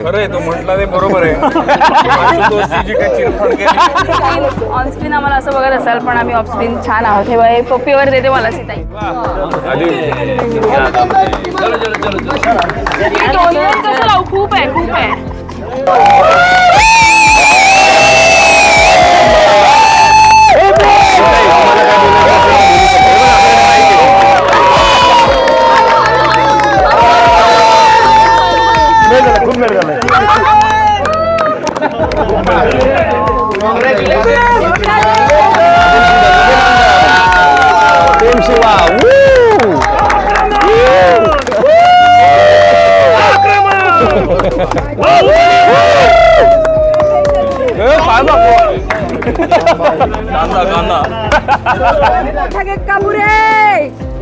खरंय तो म्हटला ते बरोबर आहे. आशुतोषची जी काही चिरफाड केली? ऑनस्क्रीन आम्हाला असं बघत असाल पण आम्ही ऑफस्क्रीन छान आहोत. हे हे पप्पीवर देते मला सीताई. कसं लावू? खूप आहे खूप आहे. खूप वेळ झालाय प्रेम शिवा कांदा कांदा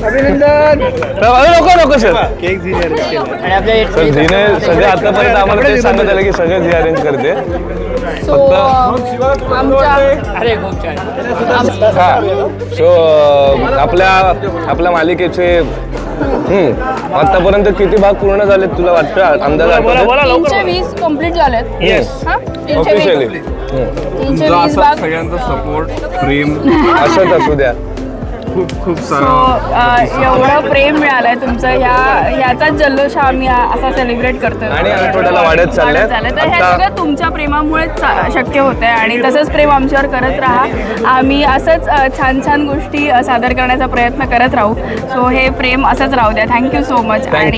नको नको सर. सर जिने सगळे आतापर्यंत आम्हाला ते सांगत आलं की सगळं जी अरेंज करते. सो आपल्या आपल्या मालिकेचे आतापर्यंत किती भाग पूर्ण झालेत तुला वाटतं? अंदाज? तीनशे वीस कंप्लीट झालेत. हा? तीनशे ऑफिशियली सगळ्यांचा सपोर्ट प्रेम. असंच असू द्या. खूप खूप सो सारा. एवढं प्रेम मिळालंय तुमचं. ह्या ह्याचाच जल्लोष आम्ही असा सेलिब्रेट करतोय. आणि आठवड्याला वाढत चाललंय. तर हे आता- सगळं तुमच्या प्रेमामुळेच चा- शक्य होत आहे आणि तसंच प्रेम आमच्यावर करत राहा. आम्ही असंच छान छान गोष्टी सादर करण्याचा प्रयत्न करत राहू. सो हे प्रेम असंच राहू द्या. Thank you so much Thank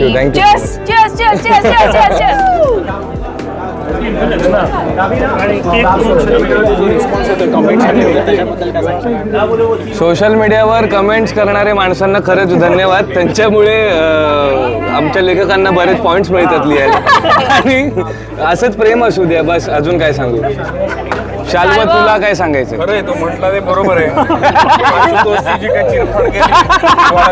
social मीडियावर कमेंट्स करणारे माणसांना खरंच धन्यवाद. त्यांच्यामुळे आमच्या लेखकांना बरेच पॉइंट्स मिळतात लिहायला आणि असंच प्रेम असू द्या बस. अजून काय सांगू? शाल्व तुला काय सांगायचं तो म्हटला ते बरोबर आहे.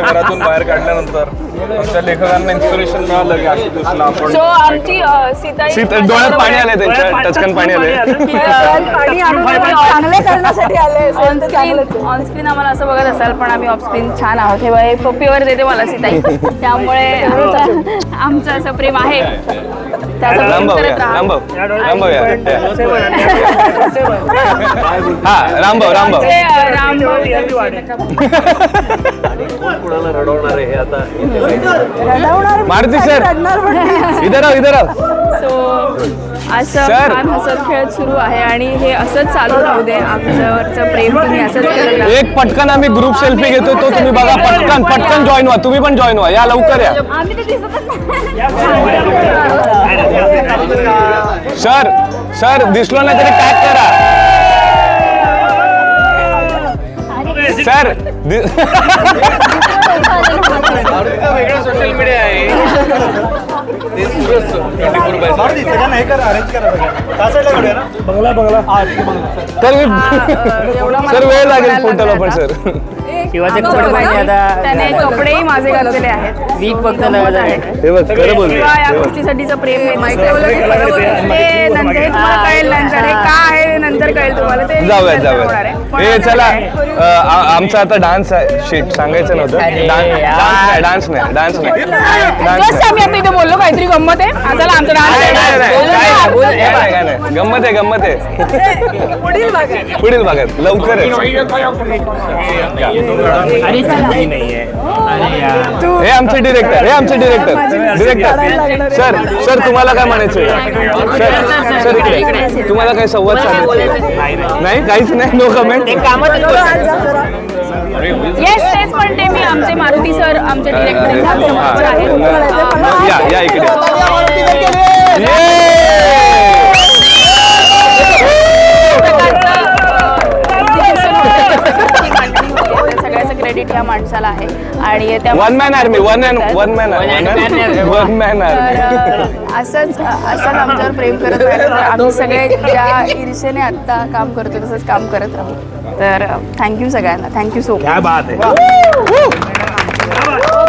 घरातून बाहेर काढल्यानंतर. आमच्या लेखकांना इन्स्पिरेशन मिळालं की आशुतोषला आपण सो आमची अ, सीताई शीत डोळ्यात पाणी आलंय त्यांच्या टचकन पाणी आलंय. पाणी चांगले करण्यासाठी आले ऑनस्क्रीन ऑनस्क्रीन आम्हाला असं बघत असाल पण आम्ही ऑफस्क्रीन छान आहोत. हे बघा, हे पप्पीवर देते मला सीताई. त्यामुळे आमचं आमचं असं प्रेम आहे. त्याचं करत या राहा रामभाऊ. रामभाऊ या. हा रामभाऊ रामभाऊ. ते, अ, रामभाऊ मारुती सर. इधर आओ इधर आओ. सो असं Sir. छान हसत खेळत सुरू आहे आणि हे असंच चालू राहू दे. आमच्यावरचं प्रेम तुम्ही असंच करत राहा. एक पटकन आम्ही ग्रुप सेल्फी घेतो तो तुम्ही बघा. पटकन पटकन जॉईन व्हा. तुम्ही पण जॉईन व्हा. या लवकर या. आम्ही दिसतच सर सर दिसलो नाही तरी टॅग करा. सर दि- सोशल मीडिया आहे ते सुरज 24 by seven. सगळ्यांना करा अरेंज करा सगळ्यांना त्या साईडला करूया ना. बंगला बंगला ठीक आहे बंगला तर वेळ लागेल फोटोला पण सर. शिवाचे कपडे पाहिजे आता त्याने कपडेही माझे घातलेले आहेत वीक फक्त नव्हे आहे हे बघ खरं बोलतो किंवा या गोष्टीसाठीचं प्रेम हे नंतर हे तुम्हाला कळेल नंतर हे का आहे हे नंतर कळेल तुम्हाला ते जाऊयात नंतर होणार आहे. जाऊयात पण हे आता चला काय? अ, आ- आमचा आता डान्स आहे शिट सांगायचं नव्हतं अरे डान्स यार. डान्स नाही डान्स नाही डान्स Just आम्ही आता इथे बोललो काहीतरी गंमत आहे हा, चला आमचा डान्स नाही, नाही, काय. नाही, बोल- काय नाही, काय नाही. गंमत आहे गंमत आहे पुढील भागात लवकर हे आमचे डिरेक्टर हे आमचे डिरेक्टर डिरेक्टर सर सर तुम्हाला काय म्हणायचं सर सर इकडे तुम्हाला काय संवाद साधायचा नाही काहीच नाही नो कमेंट येस तेच म्हणते मी आमचे मारुती सर आमचे डिरेक्टर आहेत या या इकडे आणि one man army one man one man one man army असंच असंच आमच्यावर प्रेम करत राहिलं तर आम्ही सगळे ज्या ईर्षेने आत्ता काम करतो तसंच काम करत राहू. तर थँक्यू सगळ्यांना. थँक्यू सो मच क्या बात आहे.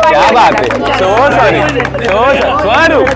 क्या बात आहे. सो सॉरी सो स्वरूप